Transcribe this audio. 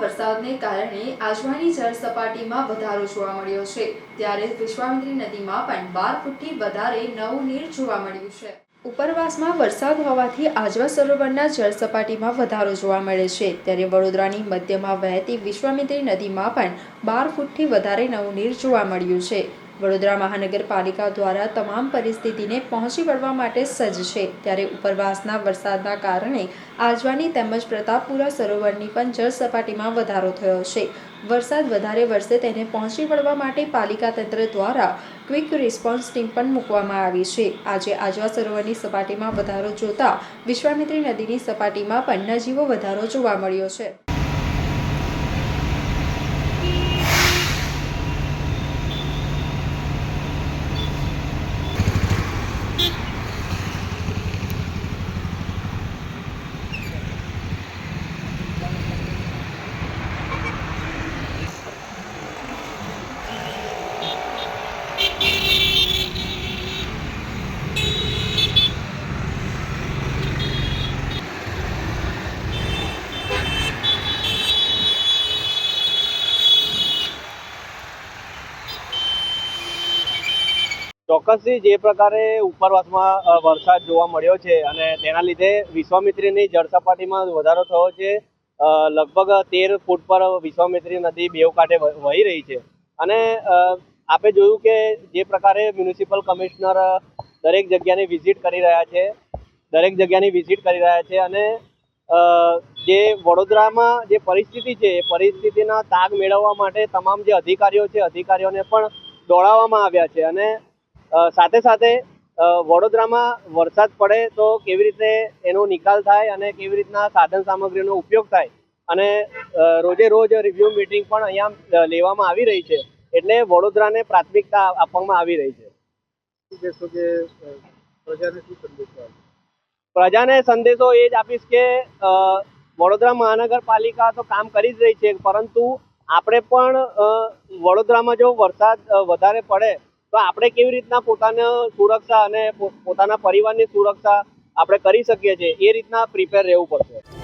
વરસાદને કારણે આજવાની જળ સપાટીમાં વધારો જોવા મળ્યો છે. ત્યારે વિશ્વામિત્રી નદીમાં પણ બાર ફૂટથી વધારે નવું નીર જોવા મળ્યું છે. ઉપરવાસમાં વરસાદ હોવાથી આજવા સરોવરના જળ સપાટીમાં વધારો જોવા મળે છે. ત્યારે વડોદરાની મધ્યમાં વહેતી વિશ્વામિત્રી નદીમાં પણ બાર ફૂટથી વધારે નવું નીર જોવા મળ્યું છે. વડોદરા મહાનગરપાલિકા દ્વારા તમામ પરિસ્થિતિને પહોંચી વળવા માટે સજ્જ છે. ત્યારે ઉપરવાસના વરસાદના કારણે આજવાની તેમજ પ્રતાપપુરા, સરોવરની પણ જળ સપાટીમાં વધારો થયો છે. વરસાદ વધારે વરસે તેને પહોંચી વળવા માટે પાલિકા તંત્ર દ્વારા ક્વિક રિસ્પોન્સ ટીમ પણ મૂકવામાં આવી છે. આજે આજવા સરોવરની સપાટીમાં વધારો જોતા વિશ્વામિત્રી નદીની સપાટીમાં પણ નજીવો વધારો જોવા મળ્યો છે. ચોક્કસથી જે પ્રકારે ઉપરવાસમાં વરસાદ જોવા મળ્યો છે અને તેના લીધે વિશ્વામિત્રીની જળસપાટીમાં વધારો થયો છે. લગભગ તેર ફૂટ પર વિશ્વામિત્રી નદી બેવ કાંઠે વહી રહી છે. અને આપણે આપે જોયું કે જે પ્રકારે મ્યુનિસિપલ કમિશનર દરેક જગ્યાની વિઝિટ કરી રહ્યા છે, દરેક જગ્યાની વિઝિટ કરી રહ્યા છે અને જે વડોદરામાં જે પરિસ્થિતિ છે, એ પરિસ્થિતિના તાગ મેળવવા માટે તમામ જે અધિકારીઓ છે, અધિકારીઓને પણ દોડાવવામાં આવ્યા છે અને સાથે સાથે વડોદરામાં વરસાદ પડે તો કેવી રીતે એનો નિકાલ થાય અને કેવી રીતના સાધન સામગ્રીનો ઉપયોગ થાય? અને રોજે રોજ રિવ્યુ મીટિંગ પણ અહીંયા લેવામાં આવી રહી છે. એટલે વડોદરાને પ્રાથમિકતા આપવામાં આવી રહી છે. પ્રજાને સંદેશો એ જ આપીશ કે વડોદરા મહાનગરપાલિકા તો કામ કરી જ રહી છે પરંતુ આપણે પણ વડોદરામાં જો વરસાદ વધારે પડે તો આપણે કેવી રીતના પોતાના સુરક્ષા અને પોતાના પરિવારની સુરક્ષા આપણે કરી શકીએ છીએ એ રીતના પ્રિપેર રહેવું પડશે.